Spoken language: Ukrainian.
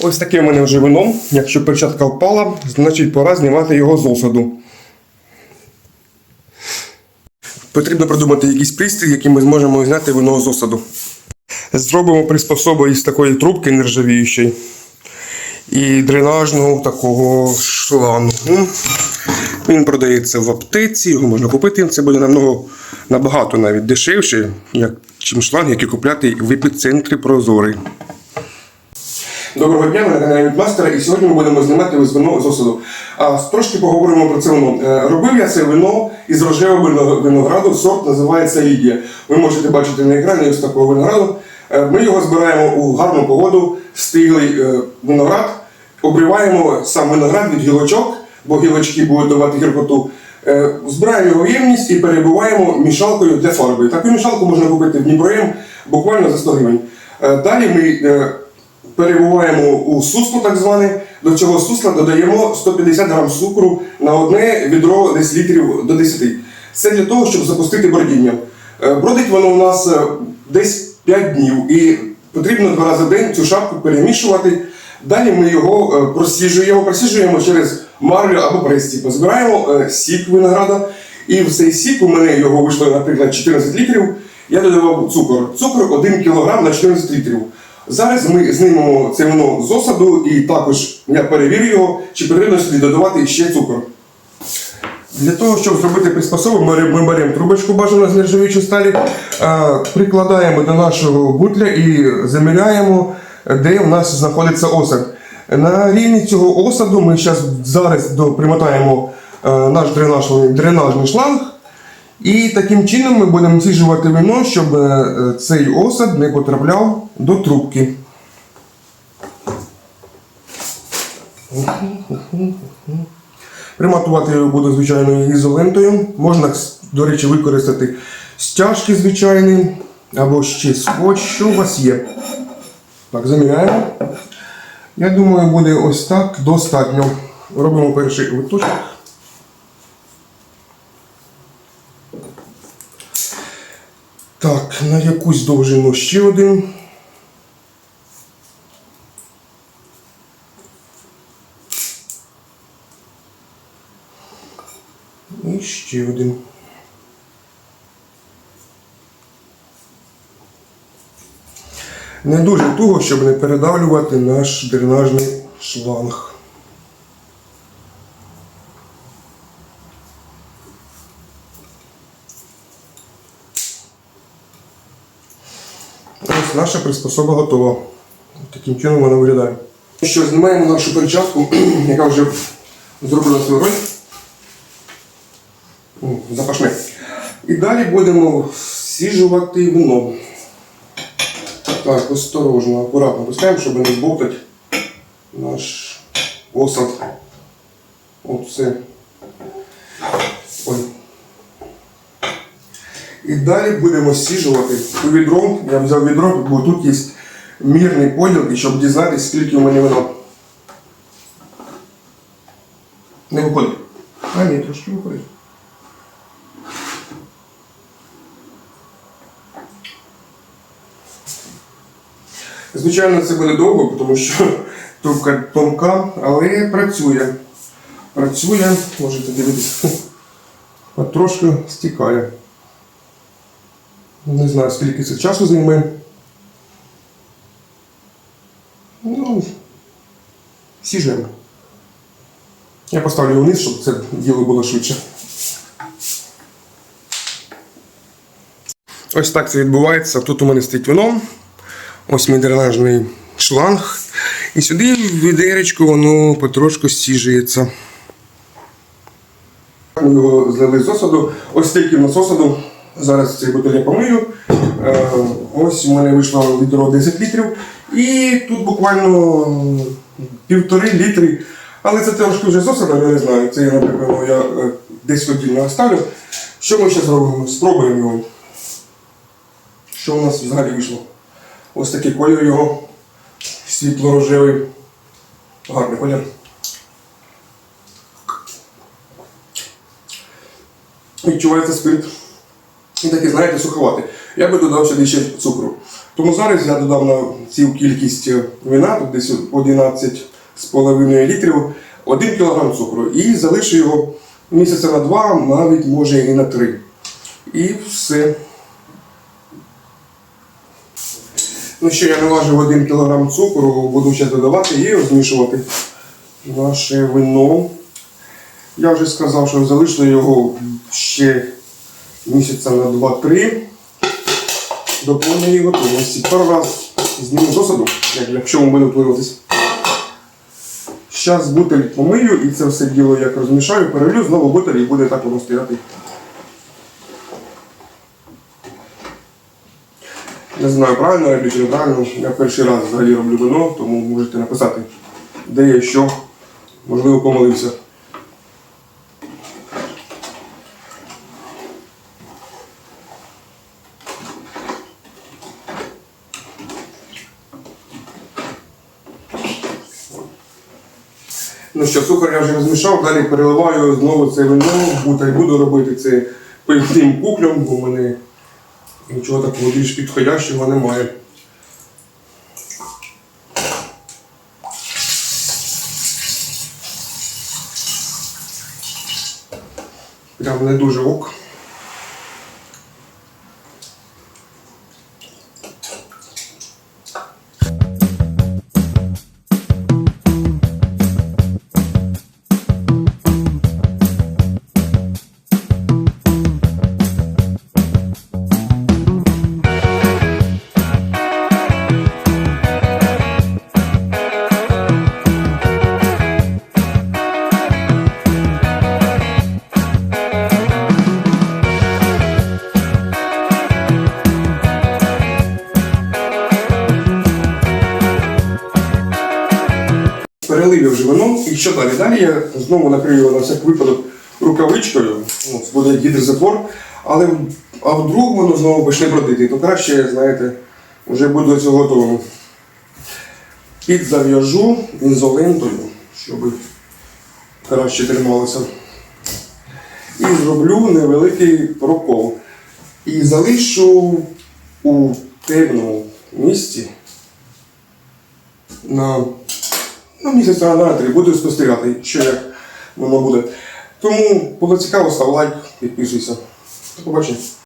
Ось таке в мене вже вино. Якщо перчатка впала, значить пора знімати його з осаду. Потрібно придумати якийсь пристрій, яким ми зможемо зняти вино з осаду. Зробимо приспособу із такої трубки нержавіючої і дренажного такого шлангу. Він продається в аптеці, його можна купити. Це буде намного набагато навіть дешевше, як, чим шланг, який купляти в епіцентрі Прозорий. Доброго дня, ми на каналі Відмастера, і сьогодні ми будемо знімати ось вино з осаду. А трошки поговоримо про це вино. Е, Робив я це вино із рожевого винограду, сорт називається Лідія. Ви можете бачити на екрані ось такого винограду. Е, Ми його збираємо у гарну погоду, стиглий е, виноград, обриваємо сам виноград від гілочок, бо гілочки будуть давати гіркоту. Збираємо його ємність і перебуваємо мішалкою для фарби. Таку мішалку можна купити в Дніпроєм буквально за 100 гривень. Далі ми перебуваємо у сусло, так зване. До цього сусла додаємо 150 грам цукру на одне відро десь літрів до 10. Це для того, щоб запустити бродіння. Е, Бродить воно у нас е, десь 5 днів і потрібно два рази в день цю шапку перемішувати. Далі ми його е, просіжуємо, просіжуємо через марлю або престі. Збираємо сік винограда. І в цей сік у мене його вийшло, наприклад, 14 літрів. Я додавав цукор. Цукор 1 кг на 14 літрів. Зараз ми знімемо це вино з осаду і також я перевірю його, чи потрібно сюди додавати ще цукор. Для того, щоб зробити приспособу, ми, беремо трубочку бажано з нержавіючої сталі, е, прикладаємо до нашого бутля і заміряємо, де в нас знаходиться осад. На рівні цього осаду ми зараз примотаємо е, наш дренажний шланг. І таким чином ми будемо ціжувати вино, щоб е, цей осад не потрапляв до трубки. Приматувати його буду звичайною ізолентою. Можна, до речі, використати стяжки звичайні або ще скотч, що у вас є. Так, заміряємо. Я думаю, буде ось так достатньо. Робимо перший виточок. Так, на якусь довжину ще один. І ще один. Не дуже туго, щоб не передавлювати наш дренажний шланг. Ось наша приспособа готова. Таким чином вона виглядає. Ну Що, знімаємо нашу перчатку, яка вже зроблена свою роль. Запашне. І далі будемо сіжувати вино. Так, осторожно, акуратно пускаємо, щоб не збовтати наш осад. Оце. І далі будемо сіжувати у відро. Я взяв відро, бо тут є мірний поділ, і щоб дізнатися, скільки у мене вино. Не виходить. А ні, трошки виходить. Звичайно, це буде довго, тому що трубка тонка, але працює. Працює, можете дивитися. От трошки стікає. Не знаю, скільки це часу займе. Ну, сіжемо. Я поставлю його вниз, щоб це діло було швидше. Ось так це відбувається. Тут у мене стоїть вино. Ось мій дренажний шланг. І сюди в відеречку воно потрошку стіжується. Ми його злили з осаду. Ось стільки в нас осаду. Зараз цей бутиль я помию. Е, Ось у мене вийшло відро 10 літрів. І тут буквально півтори літри. Але це трошки вже з осаду, я не знаю. Це я, наприклад, я е, десь віддільно оставлю. Що ми зараз робимо? Спробуємо його. Що у нас взагалі вийшло? Ось такий колір його. Світло-рожевий. Гарний колір. Відчувається спирт. І такий, знаєте, суховатий. Я би додав сюди ще цукру. Тому зараз я додав на цю кількість вина, тут десь 11,5 літрів, 1 кг цукру і залишу його місяця на два, навіть може і на три. І все. Ну що, я наважив 1 кг цукру, буду ще додавати і розмішувати наше вино. Я вже сказав, що залишили його ще місяця на 2-3 до повної готовності. Пару раз зніму з осаду, як якщо він буде утворюватись. Зараз бутель помию і це все діло як розмішаю, перелью, знову бутель і буде так воно стояти. Не знаю, правильно я чи неправильно. Я перший раз взагалі роблю вино, тому можете написати, де я що, можливо, помилився. Ну що, цукор я вже розмішав, далі переливаю знову це вино, бута бутиль буду робити це пивним куклем, бо в мене нічого такого більш підходящого немає. Прям не дуже ок. Перелив вже вино. І що далі? Далі я знову накрию його на всяк випадок рукавичкою. Це буде гідрозатвор. Але а вдруг воно знову почне бродити, то краще, знаєте, вже буду до цього готовим. Підзав'яжу ізолентою, щоб краще трималося. І зроблю невеликий прокол. І залишу у темному місці на Ну, місяця на три буду спостерігати, що як воно буде. Тому було цікаво, став лайк, підписуйся. До побачення.